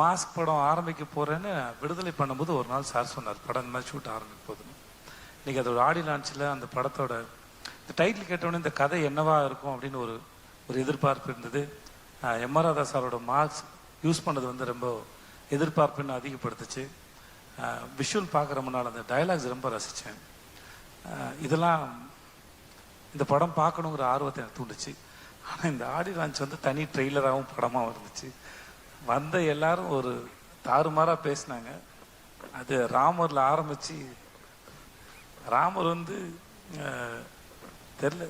Mask படம் ஆரம்பிக்க போறேன்னு விடுதலை பண்ணும்போது ஒரு நாள் சார் சொன்னார் படம் இந்த மாதிரி ஷூட் ஆரம்பிக்க போதுன்னு இன்னைக்கு அதோட ஆடி லான்ச்சில் அந்த படத்தோட இந்த டைட்டில் கேட்டவுடனே இந்த கதை என்னவா இருக்கும் அப்படின்னு ஒரு ஒரு எதிர்பார்ப்பு இருந்தது. எம்ஆர் எம் ஆர் ராதா சாரோட மார்க்ஸ் யூஸ் பண்ணது வந்து ரொம்ப எதிர்பார்ப்புன்னு அதிகப்படுத்துச்சு. விஷுவல் பார்க்குற முன்னால் அந்த டயலாக்ஸ் ரொம்ப ரசித்தேன் இதெல்லாம் இந்த படம் பார்க்கணுங்கிற ஆர்வத்தை எனக்கு தூண்டுச்சு. ஆனால் இந்த ஆடி லான்ச் வந்து தனி ட்ரெய்லராகவும் படமாகவும் இருந்துச்சு. வந்த எல்லாரும் ஒரு தாறுமாறாக பேசினாங்க. அது ராமரில் ஆரம்பித்து ராமர் வந்து தெரில.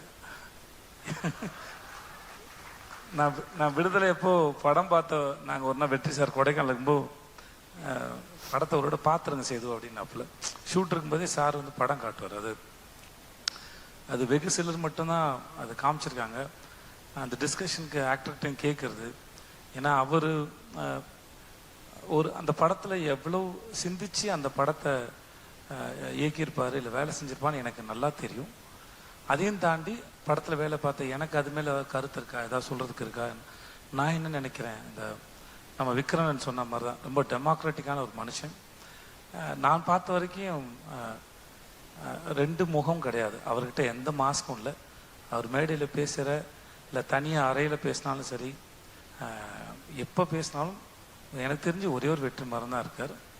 நான் நான் விடுதலை எப்போ படம் பார்த்த நாங்கள் ஒரு நாள் வெற்றி சார் கொடைக்கானல் இருக்கும்போது படத்தை ஒரு பார்த்துருங்க செய்து அப்படின்னாப்புல. ஷூட் இருக்கும்போதே சார் வந்து படம் காட்டுவார். அது அது வெகு சிலர் மட்டும்தான் அதை காமிச்சிருக்காங்க. அந்த டிஸ்கஷனுக்கு ஆக்டர்கிட்டையும் கேட்குறது ஏன்னா அவர் ஒரு அந்த படத்தில் எவ்வளோ சிந்திச்சு அந்த படத்தை இயக்கியிருப்பார் இல்லை வேலை செஞ்சிருப்பான்னு எனக்கு நல்லா தெரியும். அதையும் தாண்டி படத்தில் வேலை பார்த்த எனக்கு அது மேலே கருத்து இருக்கா? ஏதாவது சொல்கிறதுக்கு இருக்கா? நான் என்ன நினைக்கிறேன்? இந்த நம்ம விக்ரமன் சொன்ன மாதிரி தான் ரொம்ப டெமோக்ராட்டிக்கான ஒரு மனுஷன். நான் பார்த்த வரைக்கும் ரெண்டு முகம் கிடையாது. அவர்கிட்ட எந்த மாஸ்க்கும் இல்லை. அவர் மேடையில் பேசுகிற இல்லை தனியாக அறையில் பேசினாலும் சரி எப்போ பேசினாலும் எனக்கு தெரிஞ்சு ஒரே ஒரு வெற்றி மரம் தான் இருக்கார்.